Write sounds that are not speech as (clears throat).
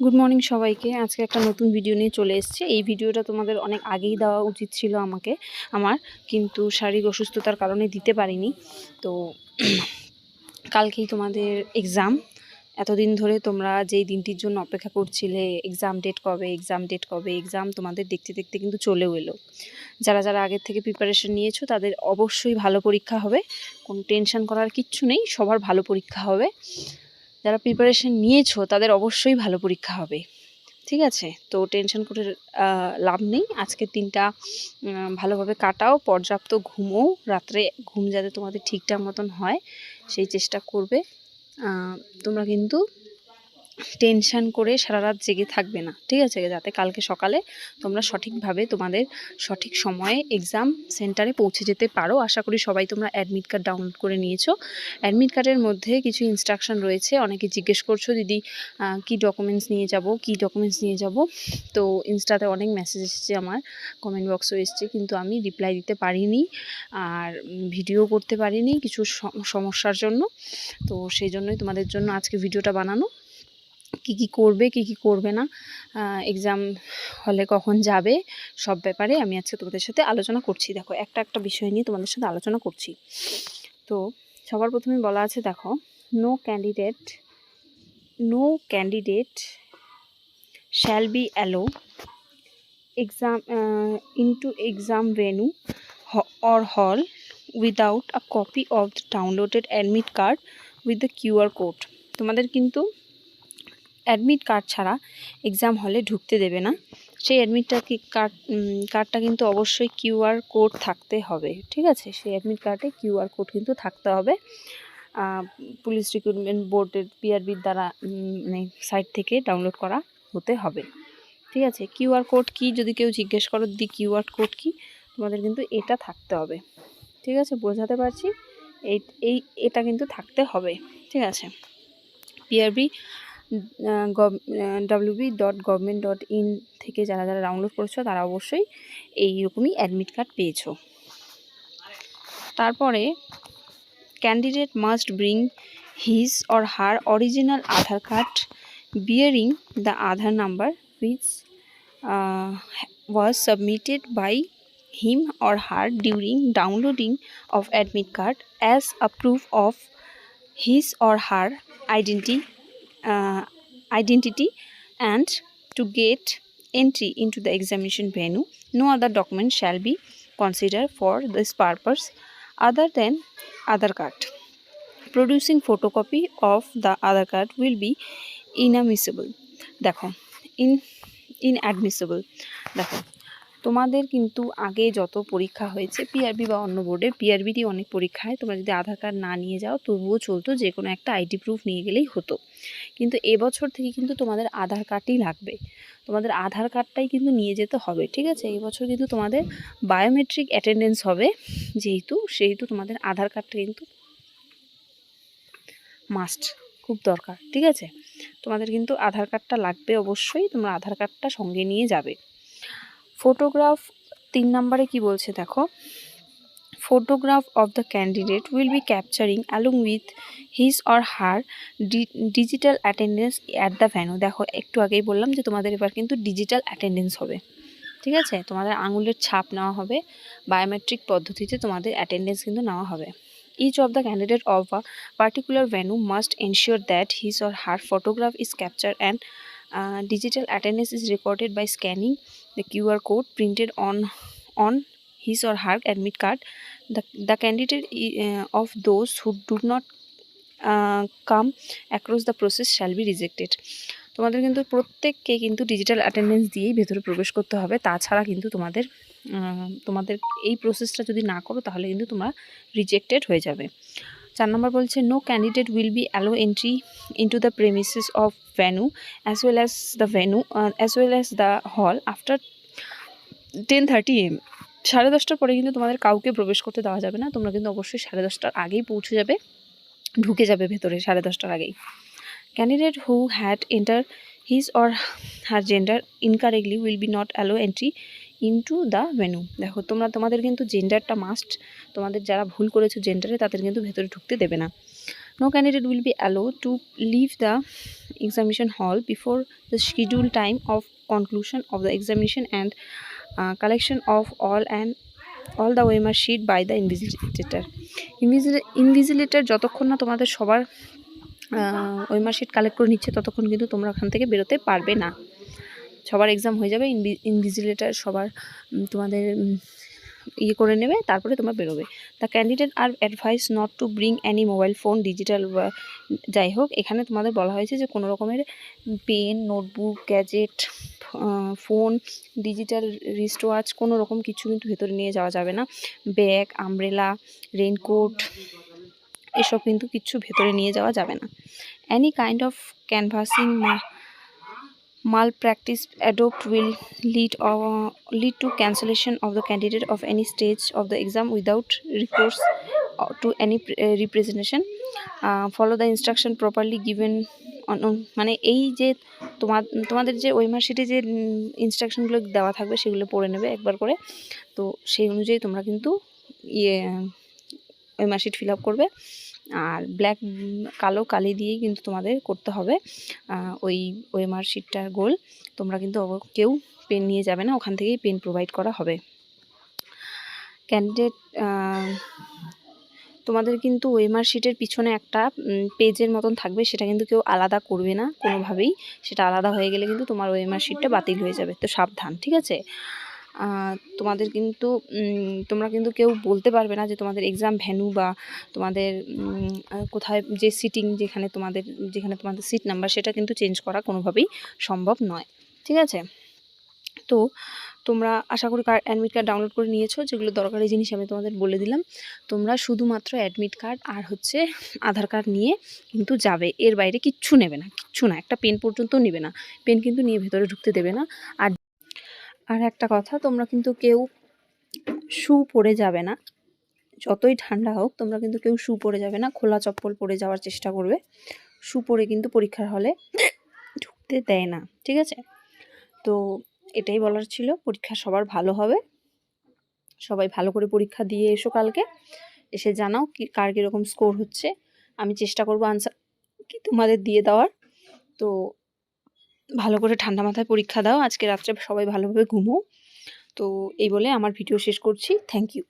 Good morning সবাইকে। আজকে একটা নতুন ভিডিও নিয়ে চলে এসেছে। এই ভিডিওটা তোমাদের অনেক আগেই দেওয়া উচিত ছিল আমাকে, আমার। কিন্তু শারীরিক অসুস্থতার কারণে দিতে পারিনি। তো (clears throat) কালকেই তোমাদের এক্সাম এতদিন ধরে তোমরা যেই দিনটির জন্য অপেক্ষা করছিলে এক্সাম ডেট কবে এক্সাম ডেট কবে এক্সাম তোমাদের দেখতে দেখতে কিন্তু চলেও এলো। যারা যারা আগের থেকে প্রিপারেশন নিয়েছো, তাদের অবশ্যই ভালো পরীক্ষা হবে। কোনো টেনশন করার কিচ্ছু নেই, সবার ভালো পরীক্ষা হবে। যারা প্রিপারেশন নিয়েছো, তাদের অবশ্যই ভালো পরীক্ষা হবে। ঠিক আছে? তো টেনশন করে লাভ নেই। আজকের দিনটা ভালোভাবে কাটাও, পর্যাপ্ত ঘুমো রাত্রে ঘুম যাতে তোমাদের ঠিকঠাক মতন হয়, সেই চেষ্টা করবে। তোমরা কিন্তু টেনশন করে সারা রাত জেগে থাকবে না, ঠিক আছে? যাতে কালকে সকালে তোমরা সঠিকভাবে তোমাদের সঠিক সময়ে এক্সাম সেন্টারে পৌঁছে যেতে পারো। আশা করি সবাই তোমরা অ্যাডমিট কার্ড ডাউনলোড করে নিয়েছো। অ্যাডমিট কার্ডের মধ্যে কিছু ইনস্ট্রাকশন রয়েছে। অনেকে জিজ্ঞেস করছ, দিদি কি ডকুমেন্টস নিয়ে যাব? কি ডকুমেন্টস নিয়ে যাব? তো ইনস্টাতে অনেক মেসেজ এসেছে আমার কমেন্ট বক্সও এসেছে, কিন্তু আমি রিপ্লাই দিতে পারিনি আর ভিডিও করতে পারিনি কিছু সমস্যার জন্য। তো সেই জন্যই তোমাদের জন্য আজকে ভিডিওটা বানানো। কি কি করবে, কি কি করবে না এক্সাম হলে কখন যাবে, সব ব্যাপারে আমি আজকে তোমাদের সাথে আলোচনা করছি। দেখো, একটা একটা বিষয় নিয়ে তোমাদের সাথে আলোচনা করছি। তো সবার প্রথমে বলা আছে, দেখো no candidate no candidate shall be allow exam into exam venue or hall without a copy of the downloaded admit card with the QR code তোমাদের কিন্তু অ্যাডমিট কার্ড ছাড়া এক্সাম হলে ঢুকতে দেবে না। সেই অ্যাডমিটটা কি কার্ড কার্ডটা কিন্তু অবশ্যই কিউআর কোড থাকতে হবে, ঠিক আছে? সেই অ্যাডমিট কার্ডে কিউআর কোড কিন্তু থাকতে হবে। পুলিশ রিক্রুটমেন্ট বোর্ডের পিআরবির দ্বারা মানে সাইট থেকে ডাউনলোড করা হতে হবে, ঠিক আছে? কিউআর কোড কি? যদি কেউ জিজ্ঞেস করো, দি কিউআর কোড কি? তোমাদের কিন্তু এটা থাকতে হবে, ঠিক আছে? বোঝাতে পারছি? এই এই, এটা কিন্তু থাকতে হবে, ঠিক আছে? PRB WB dot government dot in থেকে যারা যারা ডাউনলোড করেছ তারা অবশ্যই এইরকমই অ্যাডমিট কার্ড পেয়েছ। তারপরে candidate must bring his or her original Aadhaar card bearing the Aadhaar number was submitted by him or her during downloading of admit card as a proof of his or her identity uh, identity and to get entry into the examination venue no other document shall be considered for this purpose other than Aadhaar card producing photocopy of the Aadhaar card will be inadmissible দেখো in inadmissible দেখো তোমাদের কিন্তু আগে যত পরীক্ষা হয়েছে PRB বা অন্য বোর্ডে পিআরবিরই অনেক পরীক্ষায় তোমরা যদি আধার কার্ড না নিয়ে যাও, তবুও চলতো যে কোনো একটা আইডি প্রুফ নিয়ে গেলেই হতো। কিন্তু এবছর থেকে কিন্তু তোমাদের আধার কার্ডই লাগবে। তোমাদের আধার কার্ডটাই কিন্তু নিয়ে যেতে হবে, ঠিক আছে? এবছর কিন্তু তোমাদের বায়োমেট্রিক অ্যাটেন্ডেন্স হবে, যেহেতু, সেহেতু তোমাদের আধার কার্ডটা কিন্তু মাস্ট খুব দরকার, ঠিক আছে? তোমাদের কিন্তু আধার কার্ডটা লাগবে অবশ্যই, তোমরা আধার কার্ডটা সঙ্গে নিয়ে যাবে। ফটোগ্রাফ তিন নাম্বারে কি বলছে দেখো? Photograph of the candidate will be capturing along with his or her digital attendance at the venue দেখো, একটু আগেই বললাম যে তোমাদের এবার কিন্তু ডিজিটাল অ্যাটেন্ডেন্স হবে। ঠিক আছে? তোমাদের আঙুলের ছাপ নেওয়া হবে বায়োমেট্রিক পদ্ধতিতে তোমাদের অ্যাটেন্ডেন্স কিন্তু নেওয়া হবে। Each of the candidate of a particular venue must ensure that his or her photograph is capture and digital attendance is recorded by scanning the QR code printed on on his or her admit card. The, the candidate uh, of those who do not uh, come across the process shall be rejected. তোমাদের কিন্তু প্রত্যেককে কিন্তু digital attendance দিয়েই ভেতরে প্রবেশ করতে হবে তাছাড়া কিন্তু তোমাদের তোমাদের এই প্রসেসটা যদি না করো তাহলে কিন্তু তোমরা রিজেক্টেড হয়ে যাবে চার নম্বর বলছে no candidate will be allow entry into the premises of venue as well as the venue as well as the hall after ten thirty AM সাড়ে দশটার পরে কিন্তু তোমাদের কাউকে প্রবেশ করতে দেওয়া যাবে না, তোমরা কিন্তু অবশ্যই সাড়ে দশটার আগেই পৌঁছে যাবে, ঢুকে যাবে ভেতরে সাড়ে দশটার আগেই। Candidate who had enter his or her gender incorrectly will be not allow entry into the venue দেখো, তোমরা, তোমাদের কিন্তু জেন্ডারটা মাস্ট তোমাদের যারা ভুল করেছ জেন্ডারে তাদের কিন্তু ভেতরে ঢুকতে দেবে না। No candidate will be allow to leave the examination hall before the schedule time of conclusion of the examination and collection of all and all the OMR sheet by the invigilator invigilator যতক্ষণ না তোমাদের সবার OMR sheet collect করে নিচ্ছে, ততক্ষণ কিন্তু তোমরা ওখান থেকে বেরোতে পারবে না। সবার এক্সাম হয়ে যাবে ইনভিজিলেটার সবার তোমাদের ইয়ে করে নেবে, তারপরে তোমরা বেরোবে। The candidate are advise not to bring any mobile phone digital যাই হোক, এখানে তোমাদের বলা হয়েছে যে কোনো রকমের pen notebook gadget phone digital wrist watch কোনো রকম কিছু কিন্তু ভেতরে নিয়ে যাওয়া যাবে না। ব্যাগ আমব্রেলা রেনকোট এসব কিন্তু কিছু ভেতরে নিয়ে যাওয়া যাবে না। Any kind of canvassing malpractice adopt will lead uh, lead to cancellation of the candidate of any stage of the exam without recourse uh, to any uh, representation uh, follow the instruction properly given মানে এই যে তোমার তোমাদের যে ওই মার্কশিটে যে ইনস্ট্রাকশনগুলো দেওয়া থাকবে সেগুলো পড়ে নেবে একবার করে তো সেই অনুযায়ী তোমরা কিন্তু ইয়ে ওই মার্কশিট ফিল আপ করবে আর ব্ল্যাক কালো, কালি দিয়েই কিন্তু তোমাদের করতে হবে। ওই ওই মার্কশিটটার গোল। তোমরা কিন্তু কেউ পেন নিয়ে যাবে না, ওখান থেকেই পেন প্রোভাইড করা হবে। ক্যান্ডিডেট তোমাদের কিন্তু ওই মার্কশিটের পিছনে একটা পেজের মতন থাকবে, সেটা কিন্তু কেউ আলাদা করবে না, কোনোভাবেই। সেটা আলাদা হয়ে গেলে কিন্তু তোমার ওই মার্কশিটটা বাতিল হয়ে যাবে। তো সাবধান, ঠিক আছে? তোমাদের কিন্তু তোমরা কিন্তু কেউ বলতে পারবে না যে তোমাদের এক্সাম ভ্যানু বা তোমাদের কোথায় যে সিটিং যেখানে তোমাদের যেখানে তোমাদের সিট নাম্বার সেটা কিন্তু চেঞ্জ করা কোনোভাবেই সম্ভব নয়। ঠিক আছে? তো তোমরা আশা করি অ্যাডমিট কার্ড ডাউনলোড করে নিয়েছো, যেগুলো দরকারি জিনিস আমি তোমাদের বলে দিলাম। তোমরা শুধুমাত্র অ্যাডমিট কার্ড আর হচ্ছে আধার কার্ড নিয়ে কিন্তু যাবে। এর বাইরে কিচ্ছু নেবে না, কিচ্ছু না। একটা পেন পর্যন্ত নেবে না। পেন কিন্তু নিয়ে ভেতরে ঢুকতে দেবে না। আর আর একটা কথা, তোমরা কিন্তু কেউ শু পরে যাবে না। যতই ঠান্ডা হোক, তোমরা কিন্তু কেউ শু পরে যাবে না, খোলা চপ্পল পরে যাওয়ার চেষ্টা করবে। শু পরে কিন্তু পরীক্ষার হলে ঢুকতে দেয় না, ঠিক আছে? তো এটাই বলার ছিল, পরীক্ষা সবার ভালো হবে। সবাই ভালো করে পরীক্ষা দিয়ে এসো কালকে। এসে জানাও কি, কার কীরকম স্কোর হচ্ছে। আমি চেষ্টা করব আনসার কি তোমাদের দিয়ে দেওয়ার। তো ভালো করে ঠান্ডা মাথায় পরীক্ষা দাও। আজকে রাত্রে সবাই ভালোভাবে ঘুমো। তো এই বলে আমার ভিডিও শেষ করছি। Thank you